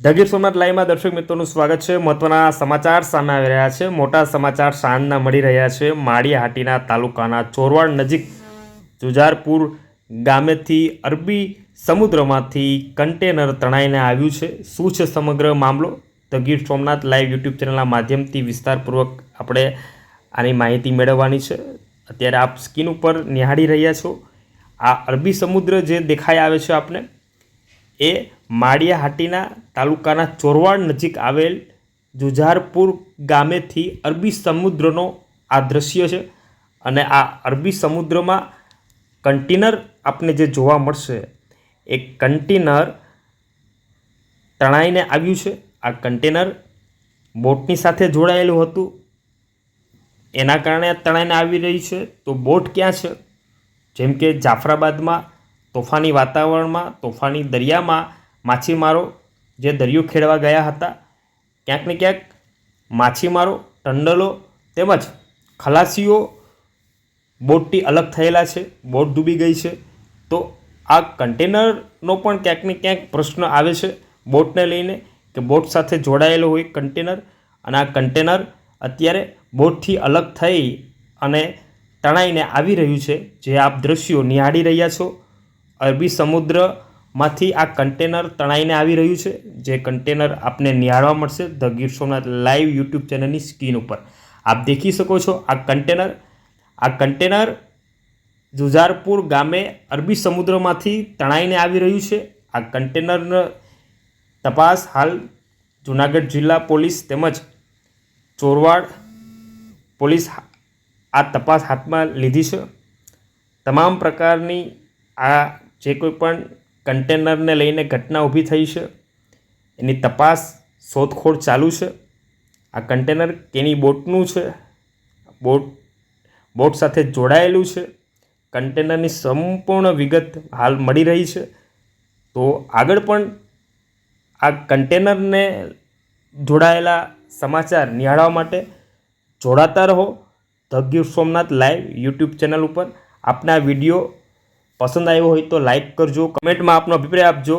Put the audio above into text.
The Somnath લાઈવમાં દર્શક મિત્રોનું સ્વાગત છે. મહત્વના સમાચાર સામે આવી રહ્યા છે. મોટા સમાચાર સાંજના મળી રહ્યા છે. માળિયા હાટીના તાલુકાના ચોરવાડ નજીક જુજારપુર ગામેથી અરબી સમુદ્રમાંથી કન્ટેનર તણાઈને આવ્યું છે. શું છે સમગ્ર મામલો? The Gir Somnath live YouTube ચેનલના માધ્યમથી વિસ્તારપૂર્વક આપણે આની માહિતી મેળવવાની છે. અત્યારે આપ સ્કીન ઉપર નિહાળી રહ્યા છો. આ અરબી સમુદ્ર જે દેખાઈ આવે છે આપને, એ માળિયા હાટીના તાલુકાના ચોરવાડ નજીક આવેલ જુઝારપુર ગામેથી અરબી સમુદ્રનો આ દ્રશ્ય છે. અને આ અરબી સમુદ્રમાં કન્ટેનર આપને જે જોવા મળશે એ કન્ટેનર તણાઈને આવ્યું છે. આ કન્ટેનર બોટની સાથે જોડાયેલું હતું. એના કારણે તણાઈને આવી રહી છે. તો બોટ ક્યાં છે? જેમ કે જાફરાબાદમાં તોફાની વાતાવરણમાં, તોફાની દરિયામાં માછીમારો જે દરિયો ખેડવા ગયા હતા, ક્યાંક ને ક્યાંક માછીમારો, ટંડલો તેમજ ખલાસીઓ બોટથી અલગ થયેલા છે, બોટ ડૂબી ગઈ છે. તો આ કન્ટેનરનો પણ ક્યાંક ને ક્યાંક પ્રશ્ન આવે છે બોટને લઈને કે બોટ સાથે જોડાયેલો હોય કન્ટેનર અને આ કન્ટેનર અત્યારે બોટથી અલગ થઈ અને તણાઈને આવી રહ્યું છે. જે આપ દ્રશ્યો નિહાળી રહ્યા છો. અરબી સમુદ્રમાંથી આ કન્ટેનર તણાઈને આવી રહ્યું છે, જે કન્ટેનર આપને નિહાળવા મળશે the Gir Somnath live YouTube ચેનલની સ્ક્રીન ઉપર. આપ દેખી શકો છો આ કન્ટેનર આ કન્ટેનર જુજારપુર ગામે અરબી સમુદ્રમાંથી તણાઈને આવી રહ્યું છે. આ કન્ટેનર તપાસ હાલ જુનાગઢ જિલ્લા પોલીસ તેમજ ચોરવાડ પોલીસ આ તપાસ હાથમાં લીધી છે. તમામ પ્રકારની આ જે કોઈ પણ કન્ટેનરને લઈને ઘટના ઊભી થઈ છે. એની તપાસ શોધખોળ ચાલુ છે. આ કન્ટેનર કેની બોટનું છે? બોટ બોટ સાથે જોડાયેલું છે. કન્ટેનરની સંપૂર્ણ વિગત હાલ મળી રહી છે. તો આગળ પણ આ કન્ટેનરને જોડાયેલા સમાચાર નિહાળવા માટે જોડાતા રહો. The Gir Somnath live YouTube channel ઉપર આપના વીડિયો પસંદ આવ્યો હોય તો લાઈક કરજો કમેન્ટમાં આપનો અભિપ્રાય આપજો.